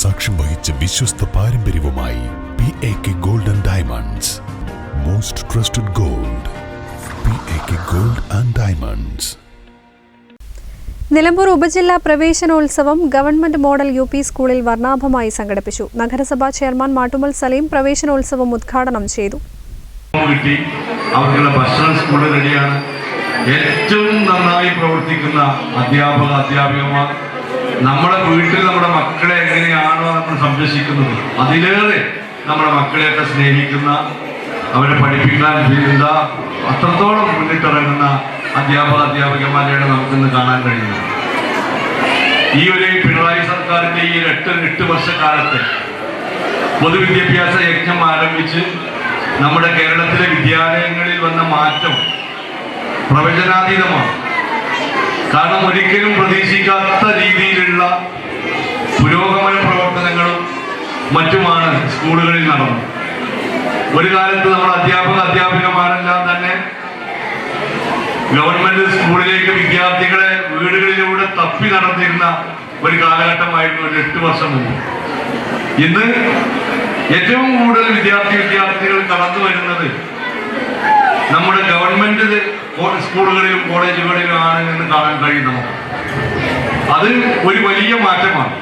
സാക്ഷ്യം വഹിച്ച വിശ്വസ്ത പാരമ്പര്യവുമായി P A K gold and diamonds most trusted gold P A K gold and diamonds Nilambur ഉപജില്ലാ പ്രവേശനോത്സവം ഗവൺമെന്റ് മോഡൽ യു പി സ്കൂളിൽ വർണാഭമായി സംഘടിപ്പിച്ചു. നഗരസഭാ ചെയർമാൻ മാട്ടുമൽ സലീം പ്രവേശനോത്സവം ഉദ്ഘാടനം ചെയ്തു. അവർക്കുള്ള ഭക്ഷണം സ്കൂളിൽ റെഡിയാണ്. ഏറ്റവും നന്നായി പ്രവർത്തിക്കുന്ന അധ്യാപക അധ്യാപികമാർ നമ്മുടെ വീട്ടിൽ നമ്മുടെ മക്കളെ എങ്ങനെയാണോ നമ്മൾ സംരക്ഷിക്കുന്നത് അതിലേറെ നമ്മുടെ മക്കളെയൊക്കെ സ്നേഹിക്കുന്ന അവരെ പഠിപ്പിക്കാൻ ചെയ്യുന്ന അത്രത്തോളം മുന്നിട്ടിറങ്ങുന്ന അധ്യാപക അധ്യാപികമാരെയാണ് നമുക്കിന്ന് കാണാൻ കഴിയുന്നത്. ഈ ഒരു പിണറായി സർക്കാരിന്റെ ഈ എട്ട് എട്ട് വർഷക്കാലത്തെ പൊതുവിദ്യാഭ്യാസ യജ്ഞം ആരംഭിച്ച് നമ്മുടെ കേരളത്തിലെ വിദ്യാലയങ്ങളിൽ വന്ന മാറ്റം പ്രവചനാതീതമാണ്. കാരണം ഒരിക്കലും പ്രതീക്ഷിക്കാത്ത മറ്റുമാണ് സ്കൂളുകളിൽ നടന്നത്. ഒരു കാലത്ത് നമ്മുടെ അധ്യാപക അധ്യാപികമാരെല്ലാം തന്നെ ഗവൺമെന്റ് സ്കൂളിലേക്ക് വിദ്യാർത്ഥികളെ വീടുകളിലൂടെ തപ്പി നടന്നിരുന്ന ഒരു കാലഘട്ടമായിരുന്നു ഒരു എട്ട് വർഷം മുമ്പ്. ഇന്ന് ഏറ്റവും കൂടുതൽ വിദ്യാർത്ഥി വിദ്യാർത്ഥികൾ കടന്നു വരുന്നത് നമ്മുടെ ഗവൺമെന്റ് സ്കൂളുകളിലും കോളേജുകളിലും ആണ് എന്ന് കാണാൻ കഴിയും അത് ഒരു വലിയ മാറ്റമാണ്.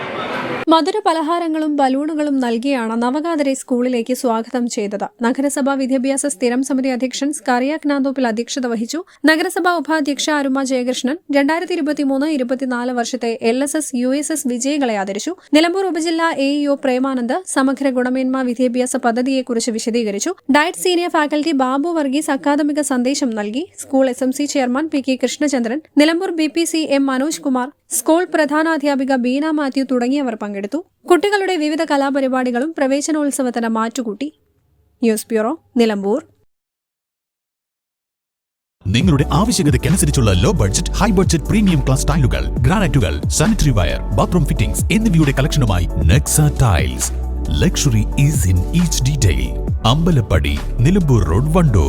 മധുര പലഹാരങ്ങളും ബലൂണുകളും നൽകിയാണ് നവഗാതരെ സ്കൂളിലേക്ക് സ്വാഗതം ചെയ്തത്. നഗരസഭാ വിദ്യാഭ്യാസ സ്ഥിരം സമിതി അധ്യക്ഷൻ സ്കറിയാക് നാന്തോപ്പിൽ അധ്യക്ഷത വഹിച്ചു. നഗരസഭാ ഉപാധ്യക്ഷ അരുമ ജയകൃഷ്ണൻ രണ്ടായിരത്തി ഇരുപത്തിമൂന്ന് ഇരുപത്തിനാല് വർഷത്തെ L S S U S S വിജയികളെ ആദരിച്ചു. നിലമ്പൂർ ഉപജില്ലാ എ ഇഒ പ്രേമാനന്ദ് സമഗ്ര ഗുണമേന്മ വിദ്യാഭ്യാസ പദ്ധതിയെക്കുറിച്ച് വിശദീകരിച്ചു. DIET senior faculty Babu Varghese അക്കാദമിക സന്ദേശം നൽകി. School S M C chairman P K Krishnachandran Nilambur B P C M Manoj Kumar school പ്രധാനാധ്യാപിക Beena Mathew തുടങ്ങിയവർ പങ്കെടുത്തു. കുട്ടികളുടെ വിവിധ കലാപരിപാടികളും പ്രവേശനോത്സവത്തിന് മാറ്റുകൂട്ടി. News bureau Nilambur. നിങ്ങളുടെ ആവശ്യകതയ്ക്കനുസരിച്ചുള്ള low budget high budget premium class ടൈലുകൾ ഗ്രാനൈറ്റുകൾ സാനിറ്ററി വയർ ബാത്റൂം ഫിറ്റിംഗ്സ് എന്നിവയുടെ കളക്ഷനുമായി Nexa tiles luxury is in each detail Ambalappadi Nilambur road Wandoor.